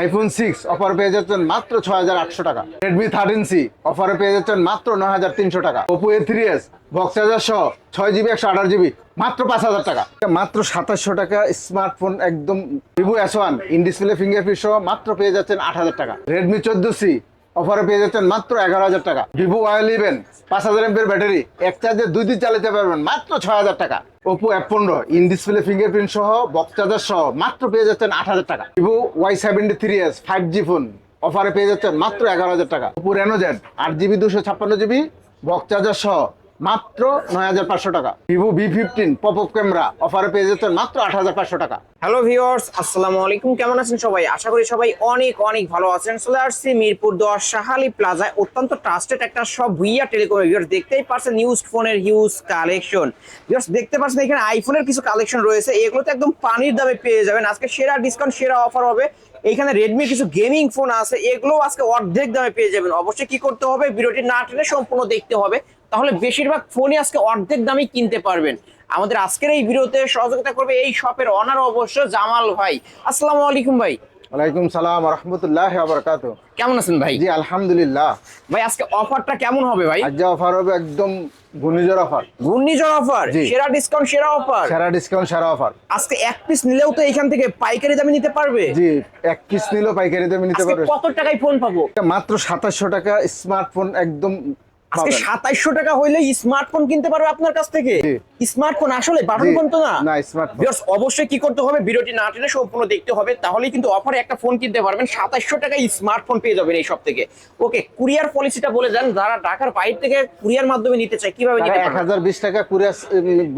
IPhone six offer পেয়ে যাচ্ছেন মাত্র ছয় হাজার আটশো টাকা। রেডমি থার্টিন সি অফারে পেয়ে যাচ্ছেন মাত্র নয় হাজার তিনশো টাকা। Oppo A three S box charger সহ ছয় জিবি একশো আঠাশ জিবি মাত্র পাঁচ হাজার টাকা। মাত্র সাতাশশো টাকা স্মার্টফোন একদম Vivo S one in display fingerprint সহ মাত্র পেয়ে যাচ্ছেন আট হাজার টাকা। রেডমি চোদ্দ সি অফারে পেয়ে যাচ্ছেন মাত্র এগারো হাজার টাকা। ভিভো ওয়াই ইলেভেন পাঁচ হাজার এমপের ব্যাটারি এক চার্জে দুই দিন চালাতে পারবেন মাত্র ছয় হাজার টাকা। ওপো এফ পনেরো ইন ডিসপ্লে ফিঙ্গারপ্রিন্ট সহ বক্স চার্জার সহ, মাত্র পেয়ে যাচ্ছেন আট হাজার টাকা। Vivo Y seventy three S five G phone অফারে পেয়ে যাচ্ছেন মাত্র এগারো হাজার টাকা। ওপো রেনো জেড আট জিবি দুশো ছাপ্পান্ন জিবি বক্স সহ মাত্র নয় হাজার পাঁচশো টাকা। Vivo V fifteen pop up camera অফারে পেয়ে যাচ্ছেন মাত্র আট হাজার পাঁচশো টাকা। হ্যালো ভিউয়ার্স, আসসালামু আলাইকুম। কেমন আছেন সবাই? আশা করি সবাই অনেক অনেক ভালো আছেন। চলে আসছি মিরপুর দশ শাহালি প্লাজায় অত্যন্ত ট্রাস্টেড একটা সব ভুইয়া টেলিকম ভিউয়ার্স। দেখতেই পারছেন নিউজ ফোনের হিউজ কালেকশন ভিউয়ার্স দেখতে পাচ্ছেন এখানে আইফোনের কিছু কালেকশন রয়েছে। এগুলো তো একদম পানির দামে পেয়ে যাবেন। আজকে সেরা ডিসকাউন্ট সেরা অফার হবে। এইখানে রেডমি কিছু গেমিং ফোন আছে এগুলো আজকে অর্ধেক দামে পেয়ে যাবেন। অবশ্যই কি করতে হবে? ভিডিওটি না টেনে সম্পূর্ণ দেখতে হবে। তাহলে বেশিরভাগ ফোনই আজকে অর্ধেক দামে কিনতে পারবেন। আমাদের আজকের এই ভিডিওতে সহযোগিতা করবে এই শপের অনার অবশ্য জামাল ভাই। আসসালামু আলাইকুম ভাই। ওয়ালাইকুম সালাম রহমতুল্লাহ আবরকাত কেমন আছেন ভাই? জি আলহামদুলিল্লাহ। ভাই আজকে অফারটা কেমন হবে ভাই? আজ যে অফার হবে একদম ঘূর্ণিঝড় অফার। ঘূর্ণিঝড় অফার? সেরা ডিসকাউন্ট সেরা অফার? সেরা ডিসকাউন্ট সেরা অফার। আজকে এক পিস নিলেও তো এখান থেকে পাইকারি দামে নিতে পারবে? জি এক পিস নিলেও পাইকারি দামে নিতে পারবে। কত টাকায় ফোন পাবো? মাত্র সাতাশশো টাকা স্মার্টফোন একদম আজকে সাতাইশশো টাকা হইলে স্মার্টফোন কিনতে পারবে আপনার কাছ থেকে। স্মার্টফোন আসলে বাটন ফোন তো না। অবশ্যই কি করতে হবে ভিডিওটি না টেনে সম্পূর্ণ দেখতে হবে তাহলেই কিন্তু অফারে একটা ফোন কিনতে পারবেন। সাতাশশো টাকায় স্মার্টফোন পেয়ে যাবেন এই সব থেকে। ওকে কুরিয়ার পলিসিটা বলে দেন যারা ঢাকার বাইরে থেকে কুরিয়ার মাধ্যমে নিতে চায় কীভাবে নিতে এক পারবে হাজার বিশ টাকা কুরিয়ার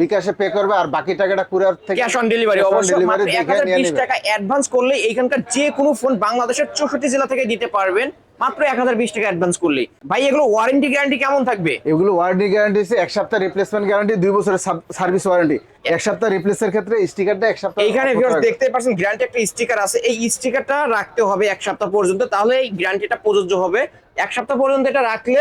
বিকাশে পে করবে আর বাকি টাকাটা কুরিয়ার থেকে ক্যাশ অন ডেলিভারি অবশ্যই মাত্র দেখে এক হাজার নিয়ে বিশ নেবে। টাকা অ্যাডভান্স করলে এইখানকার যে কোনো ফোন বাংলাদেশের চৌষট্টি জেলা থেকে দিতে পারবেন। মাত্র এক হাজার বিশ টাকা অ্যাডভান্স করলে ভাই এগুলো ওয়ারেন্টি গ্যারান্টি কেমন থাকবে? এগুলো ওয়ারেন্টি গ্যারান্টি এক সপ্তাহ রিপ্লেসমেন্ট গ্যারান্টি দুই বছরের সার্ভিস ওয়ারেন্টি এক সপ্তাহ রিপ্লেসের ক্ষেত্রে স্টিকারটা এক সপ্তাহ offer ভিউয়ার্স দেখতে পাচ্ছেন গ্যারান্টি একটা স্টিকার আছে। এই স্টিকারটা রাখতে হবে এক সপ্তাহ পর্যন্ত তাহলে এই গ্যারান্টিটা প্রযোজ্য হবে। এক সপ্তাহ পর্যন্ত এটা রাখলে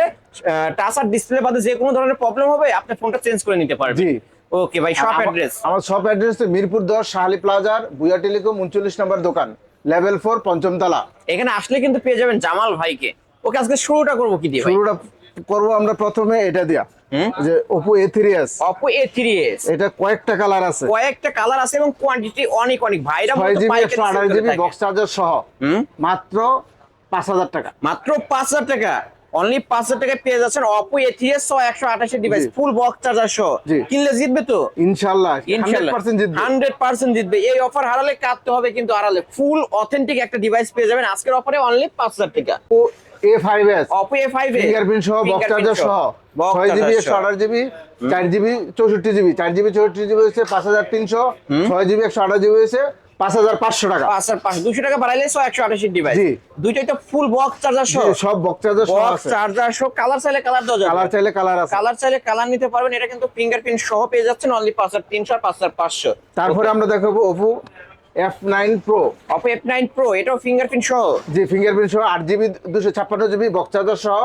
টাচ আর ডিসপ্লে বাদে যে কোনো ধরনের প্রবলেম হবে আপনি ফোনটা চেঞ্জ করে নিতে পারবেন। জি। ওকে ভাই শপ অ্যাড্রেস আমার শপ অ্যাড্রেস মিরপুর দশ শাহালি প্লাজার বুয়া টেলিকম উনচল্লিশ নম্বর দোকান। লেভেল ফোর পঞ্চম তালা। এখানে আসলে কিন্তু পেয়ে যাবেন জামাল ভাইকে। ওকে আজকে শুরুটা করব কি দিয়ে শুরুটা করব আমরা প্রথমে এটা দিয়া? যে Oppo A three S Oppo A three S এটা কয়েকটা কালার আছে। কয়েকটা কালার আছে এবং কোয়ান্টিটি অনেক অনেক। ভাইরা ছয় জিবি একশো আঠাশ জিবি বক্স চার্জার সহ। হুম? মাত্র পাঁচ হাজার টাকা। মাত্র পাঁচ হাজার টাকা। অনলি পাঁচ হাজার টাকায় পেয়ে যাচ্ছেন অপো এ থ্রি এস একশো আঠাশের ডিভাইস ফুল বক্স চার্জার সহ। কিনলে জিতবে তো? ইনশাল্লাহ হান্ড্রেড পার্সেন্ট জিতবে। এই অফার হারালে কাটতে হবে কিন্তু হারালে ফুল অথেন্টিক একটা ডিভাইস পেয়ে যাবেন। আজকের অফারে অনলি পাঁচ হাজার টাকা। ও A five S Oppo A five fingerprint সহ বক্স চার্জার সহ। ছয় জিবি একশো আঠাশ জিবি চার জিবি চৌষট্টি জিবি চার জিবি চৌষট্টি জিবি হচ্ছে পাঁচ হাজার তিনশো ছয় জিবি একশো আঠাশ জিবি হচ্ছে পাঁচ হাজার পাঁচশো টাকা। পাঁচ হাজার পাঁচ দুশো টাকা বাড়াইলে ছয় একশো আঠাশের ডিভাইস জি। দুইটাই তো ফুল বক্স চার্জার সহ। সব বক্স চার্জার সহ বক্স চার্জার সহ কালার চাইলে কালার দেওয়া যাবে। কালার চাইলে কালার আছে। কালার চাইলে কালার নিতে পারবেন এটা কিন্তু ফিঙ্গারপ্রিন্ট সহ পেয়ে যাচ্ছেন অনলি পাঁচ হাজার তিনশো আর পাঁচ হাজার পাঁচশো। তারপরে আমরা দেখাবো Oppo F nine pro Oppo F nine pro এটাও ফিঙ্গারপ্রিন্ট সহ। যে ফিঙ্গারপ্রিন্ট সহ আট জিবি দুশো ছাপ্পান্ন জিবি বক্স চার্জার সহ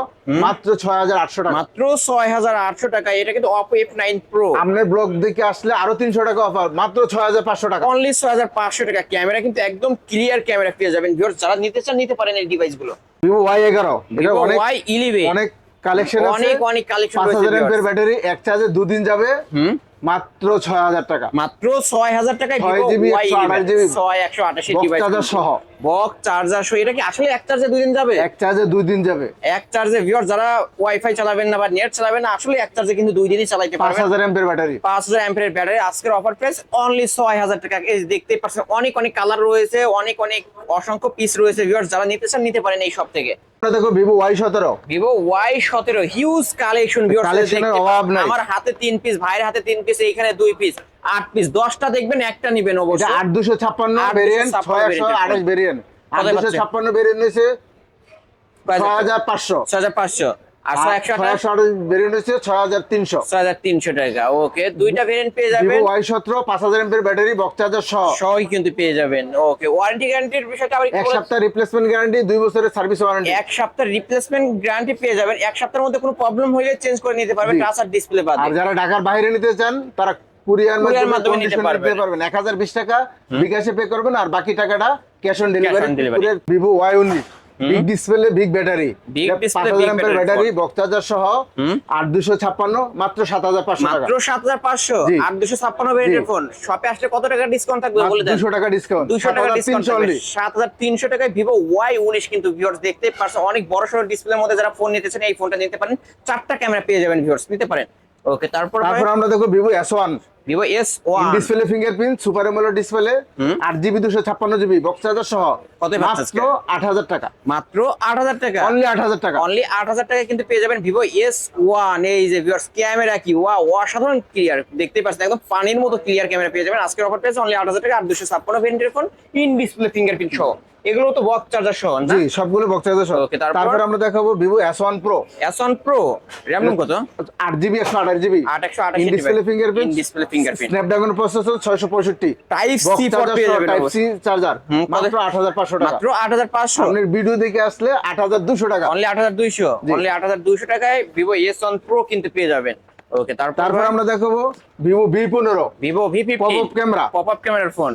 মাত্র ছয় হাজার আটশো টাকা। মাত্র ছয় হাজার আটশো টাকা এটা কিন্তু এফ নাইন প্রো আপনার ব্লগ দেখে আসলে আরও তিনশো টাকা অফার মাত্র ছয় হাজার পাঁচশো টাকা। অনলি ছয় হাজার পাঁচশো টাকা। ক্যামেরা কিন্তু একদম ক্লিয়ার ক্যামেরা পেয়ে যাবেন ভিউয়ার্স যারা নিতে চান নিতে পারেন এই ডিভাইসগুলো ভিভো ওয়াই এগারো এটা অনেক ওয়াই ইলেভেন অনেক কালেকশন আছে। অনেক অনেক কালেকশন রয়েছে হাজার এমপের ব্যাটারি এক চার্জে দুদিন যাবে। হুম। মাত্র ছয় হাজার টাকা। মাত্র ছয় হাজার টাকায় ছয় ভিভো GB, ওয়াই 128 GB ছয় একশো ডিভাইস charger সহ। বক্স চার্জার সহ। এটা কি আসলে এক চার্জে দুই দিন যাবে? এক চার্জে দুই দিন যাবে। এক চার্জে ভিউয়ার যারা ওয়াইফাই চালাবেন না বা নেট চালাবেন না আসলে এক চার্জে কিন্তু দুই দিনই চালাইতে পাঁচ হাজার এমপের ব্যাটারি পাঁচ হাজার অ্যাম্পিয়ার ব্যাটারি আজকের অফার প্রাইস অনলি ছয় হাজার টাকা। এই যে দেখতেই পাচ্ছেন অনেক অনেক কালার রয়েছে অনেক অনেক অসংখ্য পিস রয়েছে। ভিউয়ার যারা নিতে চান নিতে পারেন এই সব থেকে। আমরা দেখো ভিভো ওয়াই সতেরো। ভিভো ওয়াই সতেরো হিউজ কালেকশন কালেকশনের অভাব নাই। আমার হাতে তিন পিস ভাইয়ের হাতে তিন পিস এইখানে দুই পিস আট পিস দশটা দেখবেন একটা নিবেন অবশ্যই আট দুশো ছাপ্পান্ন 8256 ভেরিয়েন্ট ছয় একশো আঠাশ ভেরিয়েন্ট আট দুশো ছাপ্পান্ন ভেরিয়েন্ট হয়েছে ছয় হাজার পাঁচশো। ছয় হাজার পাঁচশো। আর ছয় একশো ছয় একশো আঠাশ ভেরিয়েন্ট হয়েছে ছয় হাজার তিনশো। ছয় হাজার তিনশো টাকা ওকে। দুইটা ভেরিয়েন্ট পেয়ে যাবেন। ওয়াই সতেরো পাঁচ হাজার ব্যাটারি বক্স চার্জার সহ। সবই কিন্তু পেয়ে যাবেন ওকে। ওয়ারেন্টি গ্যারান্টির বিষয়টা আবার এক সপ্তাহ রিপ্লেসমেন্ট গ্যারান্টি দুই বছরের সার্ভিস ওয়ারেন্টি এক সপ্তাহ রিপ্লেসমেন্ট গ্যারান্টি পেয়ে যাবেন। এক সপ্তাহের মধ্যে কোনো প্রবলেম হলে চেঞ্জ করে নিতে পারবেন জি। টাচ আর ডিসপ্লে বাদে। আর যারা ঢাকার বাইরে নিতে চান তারা কুরিয়ার মাধ্যমে নিতে পারবেন। নিতে পারবেন। এক হাজার বিশ টাকা বিকাশে পে করবেন আর বাকি টাকাটা cash on delivery. Vivo Y উনিশ big display big battery battery সহ দুশো ছাপ্পান্ন মাত্র টাকা। জি। ফোন শপে আসলে কত টাকা ডিসকাউন্ট থাকবে বলে দেন? টাকা ডিসকাউন্ট দুশো টাকা ডিসকাউন্ট তিনশো অনলি সাত হাজার তিনশো টাকায় ভিভো ওয়াই উনিশ কিন্তু ভিউয়ার্স দেখতে পারছেন অনেক বড় সড়ো ডিসপ্লের মধ্যে যারা ফোন নিতেছেন এই ফোনটা নিতে পারেন। চারটা ক্যামেরা পেয়ে যাবেন ভিউয়ার্স নিতে পারেন। ওকে তারপর তারপর আমরা দেখো Vivo S one Vivo S one display fingerprint super AMOLED display. আট জিবি দুশো ছাপ্পান্ন জিবি বক্স চার্জার সহ। কত মাত্র আট হাজার টাকা। মাত্র আট হাজার টাকা? অনলি আট হাজার টাকা। অনলি আট হাজার টাকা কিন্তু পেয়ে যাবেন ভিভো এস ওয়ান এই যে ভিউয়ার্স ক্যামেরা কি? ওয়া অসাধারণ ক্লিয়ার দেখতে পাচ্ছেন একদম পানির মতো ক্লিয়ার ক্যামেরা পেয়ে যাবেন। আজকের অফার পেয়েছে অনলি আট হাজার টাকা আর দুশো ছাপ্পান্ন ভেরিয়েন্টের ফোন ইন ডিসপ্লে ফিঙ্গারপ্রিন্ট সহ। এগুলো তো বক্স চার্জার সহ না? জি সবগুলো বক্স চার্জার সহ। Okay, তারপর? আমরা দেখাবো pro S one pro RAM ROM কত? আট জিবি একশো আঠাশ জিবি আট একশো আঠাশ in display fingerprint display fingerprint Snapdragon processor ছয়শো পঁয়ষট্টি। টাইপ বক্স সি চার্জার পেয়ে যাবেন টাইপ। সি চার্জার মাত্র আট হাজার পাঁচশো টাকা। মাত্র আট হাজার পাঁচশো? আপনার ভিডিও দেখে আসলে আট হাজার দুশো টাকা। অনলি আট হাজার দুইশো? জি। অনলি আট হাজার দুইশো টাকায় ভিভো এস ওয়ান প্রো কিন্তু পেয়ে যাবেন। ওকে তারপর তারপর আমরা দেখাবো ভিভো ভি পনেরো। Vivo V fifty Pop-up camera। Pop up ক্যামেরার ফোন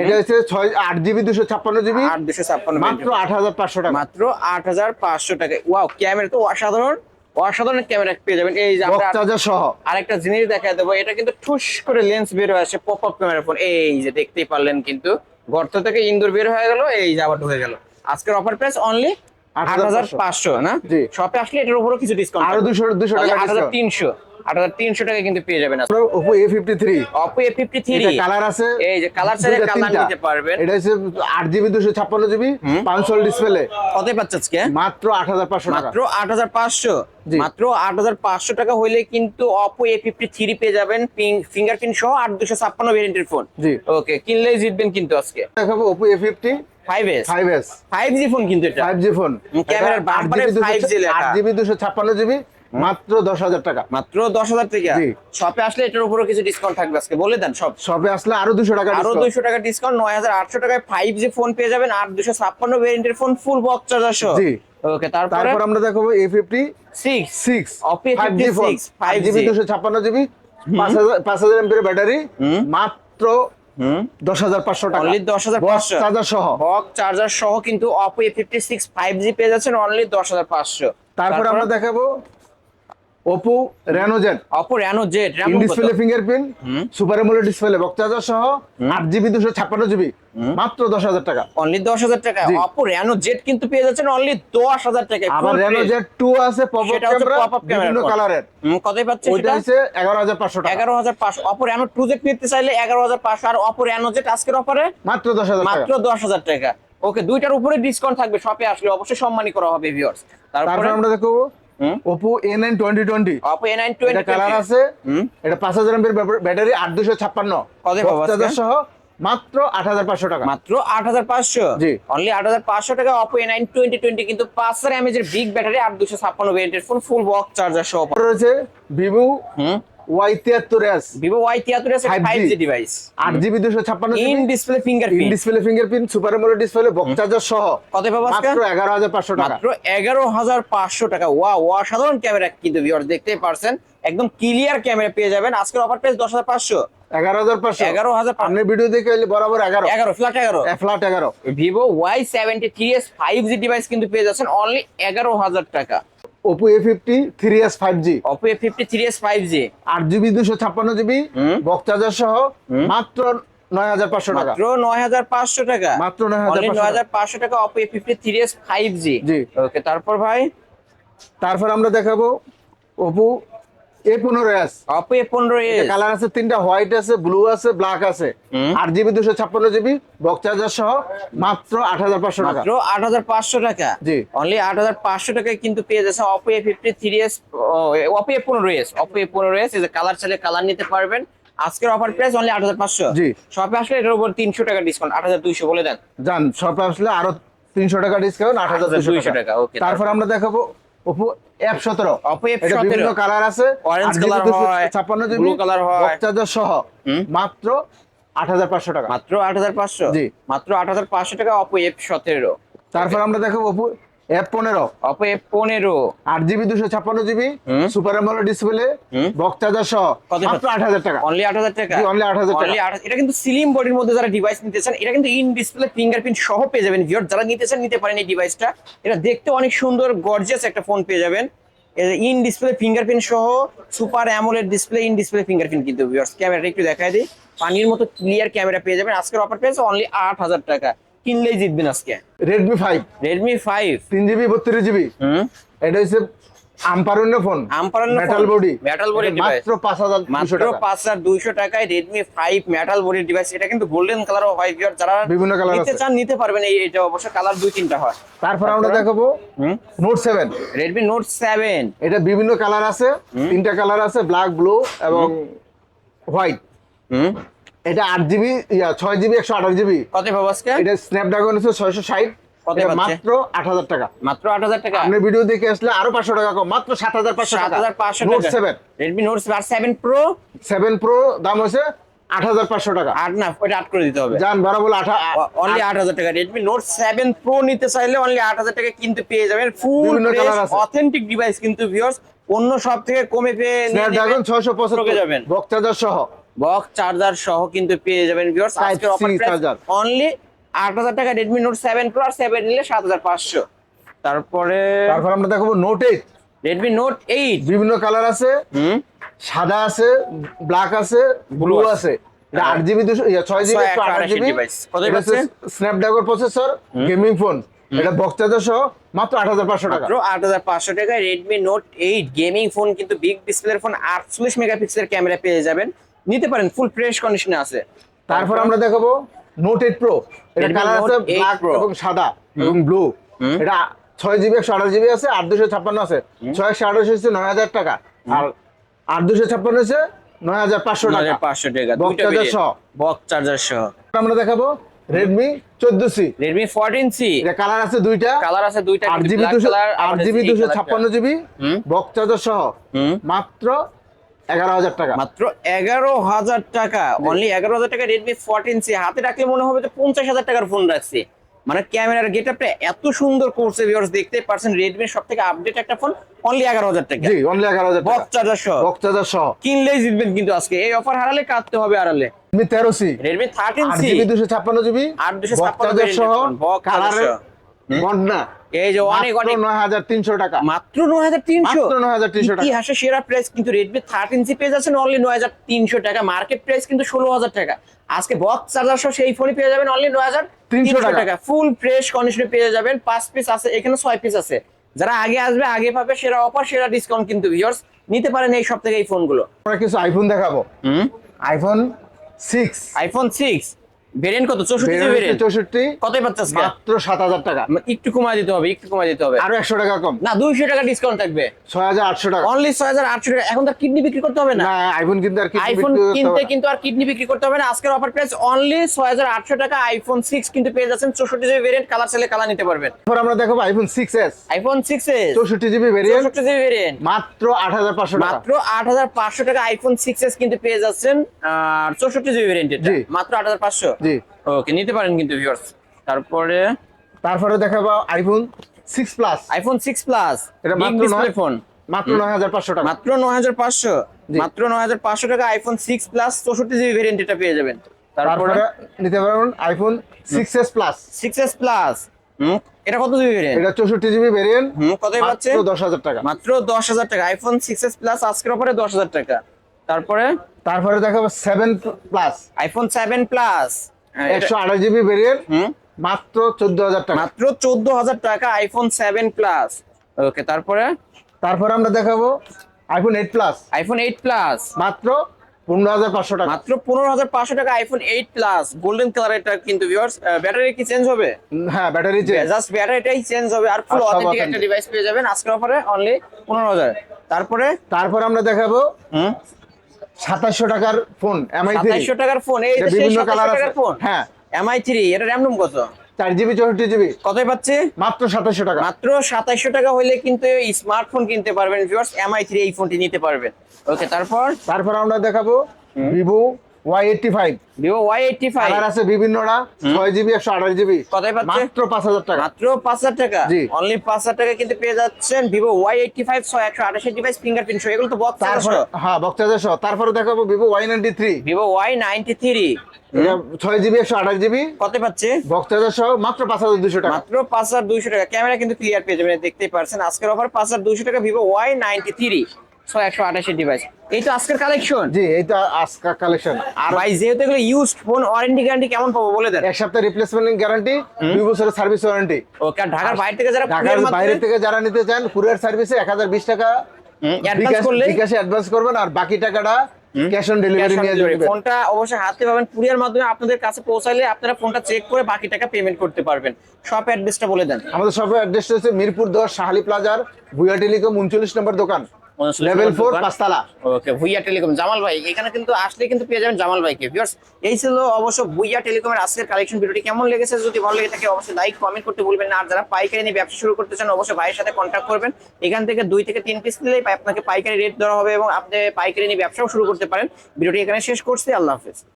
এটা হচ্ছে ছয় আট জিবি দুশো ছাপ্পান্ন জিবি আট দুশো ছাপ্পান্ন। মাত্র আট হাজার পাঁচশো টাকা। মাত্র আট হাজার পাঁচশো টাকা ওয়াও ক্যামেরা তো অসাধারণ। অসাধারণ ক্যামেরা পেয়ে যাবেন। এই যে আমরা সহ। আরেকটা জিনিস দেখা দেবো এটা কিন্তু ঠুস করে লেন্স বের হয়ে আসে পপ আপ ক্যামেরা ফোন এই যে দেখতেই পারলেন কিন্তু গর্ত থেকে ইন্দুর বের হয়ে গেল এই যে আবার ঢুকে গেল। আজকের অফার প্রাইস অনলি আট হাজার পাঁচশো। না। শপে আসলে এটার উপরও কিছু ডিসকাউন্ট আরও দুশো দুশো টাকা আট হাজার তিনশো। আট হাজার তিনশো টাকা কিন্তু পেয়ে যাবেন Oppo A fifty three Oppo A fifty three এটা কালার আছে। এই যে কালার চাইলে কালার নিতে পারবেন। এটা হচ্ছে আট জিবি দুশো ছাপ্পান্ন জিবি পাঁচশো ডিসপ্লে কতই পাচ্ছে আজকে? মাত্র আট হাজার পাঁচশো টাকা। মাত্র আট হাজার পাঁচশো। মাত্র আট হাজার পাঁচশো টাকা হইলে কিন্তু অপো এ ফিফটি থ্রি পেয়ে যাবেন ফিঙ্গারপ্রিন্ট সহ আট দুশো ছাপ্পান্ন ভেরিয়েন্টের ফোন জি। ওকে কিনলেই জিতবেন কিন্তু আজকে। দেখাবো Oppo A fifty five S five S five G phone কিন্তু এটা। ফাইভ জি ফোন হুম, ক্যামেরার বাম্পারে 5G লেখা। আট জিবি দুশো ছাপ্পান্ন জিবি মাত্র দশ হাজার টাকা। মাত্র দশ হাজার টাকা? শপে আসলে এটার উপরও কিছু ডিসকাউন্ট থাকবে আজকে। বলে দেন সব শপে আসলে আরও দুশো টাকা আরও। দুইশো টাকা ডিসকাউন্ট নয় হাজার আটশো টাকায় ফাইভ জি ফোন পেয়ে যাবেন আর দুশো ছাপ্পান্ন ভেরিয়েন্টের ফোন ফুল বক্স চার্জার সহ। ওকে তারপরে? আমরা দেখাবো A fifty six six five G phone five GB দুশো ছাপ্পান্ন জিবি পাঁচ হাজার পাঁচ হাজার এমপির ব্যাটারি। মাত্র দশ হাজার পাঁচশো টাকা। অনলি দশ হাজার পাঁচশো। চার্জার সহ। বক্স চার্জার সহ কিন্তু Oppo A fifty six five G পেয়ে যাচ্ছেন অনলি দশ হাজার পাঁচশো। তারপর? আমরা দেখাবো Oppo Reno Z Oppo Reno Z RAM display fingerprint super AMOLED display box charger সহ আট জিবি দুশো ছাপ্পান্ন জিবি মাত্র দশ হাজার টাকা। অনলি দশ হাজার টাকা। অপো র্যানো জেড কিন্তু পেয়ে যাচ্ছেন অনলি দশ হাজার টাকা আবার রেনোজেট টু আছে পপ আপ ক্যামেরা কালারের কতই পাচ্ছে ওইটা হচ্ছে এগারো হাজার পাঁচশো টাকা। এগারো হাজার পাঁচশো। অপো র্যানো টু জেড নিতে চাইলে এগারো হাজার পাঁচশো। আর অপো র্যানো জেড আজকের অফারে মাত্র দশ হাজার টাকা। মাত্র দশ হাজার টাকা। ওকে দুইটার উপরে ডিসকাউন্ট থাকবে শপে আসলে অবশ্যই সম্মানী করা হবে ভিউয়ার্স তারপর আমরা দেখব? Oppo A nine twenty twenty Oppo A nine twenty colour আছে। এটা পাঁচ হাজার এমপির ব্যাটারি আট দুশো ছাপ্পান্ন সহ মাত্র আট হাজার পাঁচশো টাকা। মাত্র আট হাজার পাঁচশো? জি। অনলি আট হাজার পাঁচশো টাকা Oppo A nine twenty twenty কিন্তু পাঁচ হাজার এমএজের বিগ ব্যাটারি আট দুশো ছাপ্পান্ন ভেরিয়েন্টের ফোন ফুল বক্স চার্জার সহ। রয়েছে ভিভো হুম? ওয়াই তিয়াত্তর এস ভিভো ওয়াই তিয়াত্তর 5G ফাইভ জি ডিভাইস আট জিবি দুশো ছাপ্পান্ন in display in fingerprint display fingerprint super AMOLED display box charger সহ। কত পাবো মাত্র এগারো হাজার পাঁচশো টাকা। মাত্র এগারো হাজার পাঁচশো টাকা। ওয়া ওয়া সাধারণ ক্যামেরা কিন্তু ভিউয়ার দেখতেই পারছেন। একদম ক্লিয়ার ক্যামেরা পেয়ে যাবেন। আজকের অফার প্রাইস দশ হাজার পাঁচশো। এগারো হাজার পাঁচশো। এগারো হাজার আপনি ভিডিও দেখে বরাবর এগারো। এগারো ফ্ল্যাট এগারো। ফ্ল্যাট এগারো। Vivo Y seventy three S five G device কিন্তু পেয়ে যাচ্ছেন অনলি এগারো হাজার টাকা। Oppo A fifty three S five G Oppo A fifty three S five G আট জিবি দুশো ছাপ্পান্ন জিবি চার্জার সহ মাত্র নয় হাজার পাঁচশো টাকা। মাত্র নয় হাজার পাঁচশো টাকা। মাত্র 9,500 Only 9,500 টাকা। Oppo A fifty three S five G G. Okay তারপর ভাই? তারপর আমরা দেখাবো ওপো এ পনেরো এস অপো এ পনেরো এস কালার আছে তিনটা হোয়াইট আছে ব্লু আছে ব্ল্যাক আছে। আট জিবি দুশো ছাপ্পান্ন জিবি বক্স চার্জার সহ মাত্র আট হাজার পাঁচশো টাকা। মাত্র আট হাজার পাঁচশো টাকা? জি। অনলি আট হাজার পাঁচশো টাকায় কিন্তু পেয়ে যাচ্ছে Oppo A fifty three S Oppo A পনেরো এস অপো এ পনেরো এস কালার চাইলে কালার নিতে পারবেন। আজকের অফার প্রাইস অনলি আট হাজার পাঁচশো। জি। শপে আসলে এটার উপর তিনশো টাকা ডিসকাউন্ট আট হাজার দুইশো বলে দেন। যান শপে আসলে আরও তিনশো টাকা ডিসকাউন্ট আট হাজার দুশো 8,200 টাকা, টাকা তারপর আমরা দেখাবো ওপো এফ সতেরো। Oppo F17 বিভিন্ন কালার আছে। অরেঞ্জ কালার হয়, ছাপ্পান্ন জিবি কালার হয়। চার্জার সহ মাত্র আট হাজার পাঁচশো টাকা। মাত্র আট হাজার পাঁচশো? জি। মাত্র আট হাজার পাঁচশো টাকা অপো এফ সতেরো। তারপর আমরা দেখো ওপো এফ পনেরো। অপো এফ পনেরো। আট জিবি দুশো ছাপ্পান্ন GB super AMOLED display. Box charger সহ মাত্র আট হাজার টাকা। অনলি আট হাজার টাকা? জি, only 8,000 টাকা। এটা কিন্তু স্লিম বডির মধ্যে যারা ডিভাইস নিতে চান এটা কিন্তু ইন ডিসপ্লে ফিঙ্গারপ্রিন্ট সহ পেয়ে যাবেন ভিউয়ার যারা নিতে চান নিতে পারেন এই ডিভাইসটা এটা দেখতে অনেক সুন্দর গর্জিয়াস একটা ফোন পেয়ে যাবেন। ইন ডিসপ্লে ফিঙ্গারপ্রিন্ট সহ super AMOLED display in display fingerprint কিন্তু ভিউয়ার্স ক্যামেরাটা একটু দেখায় দিই। পানির মতো ক্লিয়ার ক্যামেরা পেয়ে যাবেন। আজকের অফার প্রাইস অনলি আট হাজার টাকা। কিনলেই জিতবেন আজকে। রেডমি ফাইভ রেডমি ফাইভ তিন জিবি বত্রিশ জিবি হুম। এটা হচ্ছে আম্পারন্য ফোন আম্পারন্য মেটাল বডি body device। মাত্র পাঁচ হাজার মাত্র পাঁচ হাজার দুইশো টাকায় রেডমি ফাইভ মেটাল বডির ডিভাইস এটা কিন্তু গোল্ডেন কালার ও হোয়াইট যারা বিভিন্ন colour নিতে চান নিতে পারবেন। এই এটা অবশ্য কালার দুই তিনটা হয়। তারপর আমরা দেখাবো note seven Redmi note seven এটা বিভিন্ন কালার আছে। তিনটা কালার আছে ব্ল্যাক ব্লু এবং হোয়াইট হুম। এটা আট জিবি ছয় জিবি একশো আঠাশ জিবি কত পাবো আজকে? এটা স্ন্যাপড্রাগন হচ্ছে ছয়শো ষাট? মাত্র আট হাজার টাকা। মাত্র আট হাজার টাকা? আপনি ভিডিও দেখে আসলে আরও পাঁচশো টাকা কম মাত্র সাত হাজার পাঁচশো সাত হাজার পাঁচশো note seven Redmi note seven pro seven pro দাম হচ্ছে আট হাজার পাঁচশো টাকা। আট না ওটা আট করে দিতে হবে। যান বারো বলে আঠা অনলি আট হাজার টাকা। রেডমি নোট সেভেন প্রো নিতে চাইলে অনলি আট হাজার টাকা কিন্তু পেয়ে যাবেন। ফুল। অথেন্টিক ডিভাইস কিন্তু ভিউয়ার্স অন্য সব থেকে কমে পেয়ে নিয়ে স্ন্যাপড্রাগন ছয়শো পঁচাত্তর যাবেন। বক্স সহ। বক্স চার্জার সহ কিন্তু পেয়ে যাবেন ভিউয়ার্স আজকের অফার প্রাইস। অনলি আট হাজার টাকা রেডমি নোট সেভেন প্রো আর সেভেন নিলে সাত হাজার পাঁচশো। তারপরে তারপর আমরা দেখাবো note eight Redmi note eight বিভিন্ন কালার আছে। হুম। সাদা আছে ব্ল্যাক আছে ব্লু আছে। এটা আট জিবি দুশো ইয়া, ছয় জিবি ছয় একশো আঠাশ আটাশি জিবি device। কত পাচ্ছে? স্ন্যাপড্রাগন প্রসেসর গেমিং ফোন এটা বক্স চার্জার সহ মাত্র আট হাজার পাঁচশো টাকা। মাত্র আট হাজার পাঁচশো টাকায় Redmi note eight gaming phone কিন্তু বিগ ডিসপ্লের ফোন আটচল্লিশ মেগাপিক্সেলের ক্যামেরা পেয়ে যাবেন। নিতে পারেন ফুল ফ্রেশ কন্ডিশনে আছে। তারপর আমরা দেখাবো নোট এইট প্রো এটা কালার আছে ব্ল্যাক এবং সাদা এবং ব্লু এটা ছয় জিবি একশো আঠাশ জিবি আছে আট দুশো ছাপ্পান্ন আছে। ছয় একশো আঠাশ হচ্ছে নয় হাজার টাকা। আর আট দুশো ছাপ্পান্ন হচ্ছে নয় হাজার পাঁচশো টাকা। পাঁচশো টাকা দুইটা charger সহ। বক্স চার্জার সহ। আমরা দেখাবো রেডমি চোদ্দ C Redmi fourteen C colour আছে দুইটা। কালার আছে দুইটা আট জিবি দুশো আট জিবি দুশো ছাপ্পান্ন জিবি। বক্স চার্জার সহ। মাত্র এগারো হাজার টাকা। মাত্র এগারো হাজার টাকা। অনলি এগারো হাজার টাকা রেডমি ফোরটিন সি হাতে রাখলে মনে হবে যে পঞ্চাশ হাজার টাকার ফোন রাখছে। মানে ক্যামেরার গেট আপটা এত সুন্দর করছে ভিউয়ার্স দেখতে পারছেন রেডমি সব থেকে আপডেট একটা ফোন অনলি এগারো হাজার টাকা। জি অনলি এগারো হাজার বক্স চার্জার সহ। বক্স চার্জার সহ। কিনলেই জিতবেন কিন্তু আজকে। এই অফার হারালে কাটতে হবে আড়ালে। রেডমি তেরো সি রেডমি থার্টিন সি দুশো ছাপ্পান্ন জিবি আট দুশো ছাপ্পান্ন সহ। কালারের বন্ডনা এই যে অনেক অনেক নয় হাজার তিনশো টাকা। মাত্র নয় হাজার তিনশো? মাত্র 9,300 টাকা। ইতিহাসে সেরা প্রাইস কিন্তু রেডমি থার্টিন সি পেয়ে যাচ্ছেন অনলি নয় হাজার তিনশো টাকা। মার্কেট প্রাইস কিন্তু ষোলো হাজার টাকা। আজকে বক্স চার্জার সহ সেই ফোনই পেয়ে যাবেন অনলি নয় হাজার 300 টাকা। টাকা। ফুল ফ্রেশ কন্ডিশনে পেয়ে যাবেন। পাঁচ পিস আছে এখানে ছয় পিস আছে। যারা আগে আসবে আগে পাবে সেরা অফার সেরা ডিসকাউন্ট কিন্তু ভিউয়ার্স নিতে পারেন এই সব থেকে এই ফোনগুলো আমরা কিছু আইফোন দেখাবো। IPhone six iPhone six variant কত? চৌষট্টি ভেরিয়েন্ট চৌষট্টি। কতই পাচ্ছে মাত্র সাত হাজার টাকা। একটু কমায় দিতে হবে একটু কমায় দিতে হবে। আরও একশো টাকা কম। না দুইশো টাকা ডিসকাউন্ট থাকবে। ছয় হাজার আটশো টাকা। অনলি এখন কিডনি বিক্রি করতে হবে না। না আইফোন কিন্তু আর কি আইফোন কিনতে কিন্তু আর কিডনি বিক্রি করতে হবে না। আজকের অফার প্রাইস অনলি ছয় হাজার আটশো টাকা। আইফোন সিক্স কিন্তু পেয়ে যাচ্ছেন চৌষট্টি জিবি ভেরিয়েন্ট কালার ছেলে কালার নিতে পারবেন। আমরা দেখাবো iPhone six S iPhone six S চৌষট্টি জিবি ভেরিয়েন্ট চৌষট্টি জিবি ভেরিয়েন্ট মাত্র আট হাজার পাঁচশো টাকা। মাত্র আট হাজার পাঁচশো টাকা আইফোন সিক্স এস কিন্তু পেয়ে যাচ্ছেন আর চৌষট্টি জিবি ভেরিয়েন্ট। মাত্র আট হাজার পাঁচশো। জি। ওকে নিতে পারেন কিন্তু ভিউয়ার্স তারপরে তারপরে দেখাবো iPhone six plus iPhone six plus এটা মাত্র নয় ফোন মাত্র নয় হাজার পাঁচশো টাকা। মাত্র নয় হাজার পাঁচশো। জি। মাত্র নয় হাজার পাঁচশো টাকা আইফোন সিক্স প্লাস চৌষট্টি জিবি ভেরিয়েন্ট এটা পেয়ে যাবেন। তারপরে নিতে পারবেন iPhone six S plus six S plus হুম এটা কত জিবি ভেরিয়েন্ট এটা চৌষট্টি জিবি ভেরিয়েন্ট হুম কতই পাচ্ছে? মাত্র দশ হাজার টাকা। মাত্র দশ হাজার টাকা। আইফোন সিক্স এস প্লাস আজকের অফারে দশ হাজার টাকা। তারপরে? তারপরে দেখাবো seven plus iPhone seven plus একশো আঠাশ জিবি ভেরিয়েন্ট মাত্র চোদ্দ হাজার টাকা। মাত্র চোদ্দ হাজার টাকা আইফোন সেভেন প্লাস ওকে তারপরে? তারপরে আমরা দেখাবো iPhone eight plus iPhone eight plus মাত্র পনেরো হাজার পাঁচশো টাকা। মাত্র পনেরো হাজার পাঁচশো টাকা iPhone eight plus golden colour এটা কিন্তু ভিউয়ার্স ব্যাটারি কি চেঞ্জ হবে? হ্যাঁ ব্যাটারি চেঞ্জ জাস্ট ব্যাটারিটাই চেঞ্জ হবে। আর ফুল অথেন্টিক একটা ডিভাইস পেয়ে যাবেন। আজকের অফারে অনলি পনেরো হাজার। তারপরে? তারপর আমরা দেখাবো সাতাশশো টাকার ফোন এমআই থ্রি সাতাইশশো টাকার ফোন এই বিভিন্ন বিভিন্ন কালার আছে। ফোন হ্যাঁ। এমআই থ্রি এটা র্যাম রুম কত? চার জিবি চৌষট্টি জিবি কতই পাচ্ছে? মাত্র সাতাশশো টাকা। মাত্র সাতাশশো টাকা হলে কিন্তু স্মার্টফোন কিনতে পারবেন ভিউয়ার্স এমআই থ্রি এই ফোনটি নিতে পারবেন। ওকে তারপর? তারপর আমরা দেখাবো Vivo Y eighty five Vivo Y eighty five colour আছে বিভিন্নটা ছয় জিবি একশো আঠাশ জিবি কোথায় পাচ্ছে? মাত্র পাঁচ হাজার টাকা। মাত্র পাঁচ হাজার টাকা? অনলি পাঁচ হাজার টাকা কিন্তু পেয়ে যাচ্ছেন ডিভাইস ফিঙ্গারপ্রিন্ট সহ এগুলো তো বক্স হ্যাঁ বক্সাজার সহ তারপরে দেখাবো Vivo Y ninety three Vivo Y ninety three ছয় জিবি একশো আঠাশ জিবি কত পাচ্ছে? বক্সাজার সহ মাত্র পাঁচ হাজার দুশো টাকা। মাত্র পাঁচ হাজার দুইশো টাকা। ক্যামেরা কিন্তু ক্লিয়ার পেয়ে যাবেন দেখতেই পারছেন। আজকের অফার পাঁচ হাজার দুইশো টাকা ভিভো ওয়াই নাইনটি থ্রি ছয় একশো আঠাশের ডিভাইস এই তো আজকের কালেকশন জি এইটা আজকা কালেকশন আর ভাই যেহেতু এগুলো ইউজড ফোন ওয়ারেন্টি গ্যারান্টি কেমন পাবো বলে দেন? এক সপ্তাহ রিপ্লেসমেন্ট গ্যারান্টি দুই বছরের সার্ভিস ওয়ারেন্টি ওকে ঢাকার বাইরে থেকে যারা ঢাকার বাইরে থেকে যারা নিতে চান কুরিয়ার সার্ভিসে এক হাজার বিশ টাকা। অ্যাডভান্স করলে বিকাশে অ্যাডভান্স করবেন আর বাকি টাকাটা ক্যাশ অন ডেলিভারি নিয়ে যাবেন। ফোনটা অবশ্যই হাতে পাবেন কুরিয়ার মাধ্যমে আপনাদের কাছে পৌঁছাইলে আপনারা ফোনটা চেক করে বাকি টাকা পেমেন্ট করতে পারবেন। শপ অ্যাড্রেসটা বলে দেন। আমাদের শপের অ্যাড্রেসটা হচ্ছে মিরপুর দশ শাহালি প্লাজার ভুয়া টেলিকম উনচল্লিশ নম্বর দোকান। লেভেল 4 পাঁচতলা। ওকে ভুইয়া টেলিকম। জামাল ভাই এখানে কিন্তু আসলে কিন্তু পেয়ে যাবেন জামাল ভাইকে। ভিউয়ার্স এই ছিল অবশ্য ভুইয়া টেলিকমের আজকের কালেকশন ভিডিওটি কেমন লেগেছে? যদি ভালো লেগে থাকে অবশ্যই লাইক কমেন্ট করতে ভুলবেন না। আর যারা পাইকারি নিয়ে ব্যবসা শুরু করতে চান অবশ্যই ভাইয়ের সাথে কন্ট্যাক্ট করবেন। এখান থেকে দুই থেকে তিন পিস নিলেই আপনাকে পাইকারি রেট দেওয়া হবে এবং আপনি পাইকারি নিয়ে ব্যবসাও শুরু করতে পারেন। ভিডিওটি এখানে শেষ করছি। আল্লাহ হাফেজ।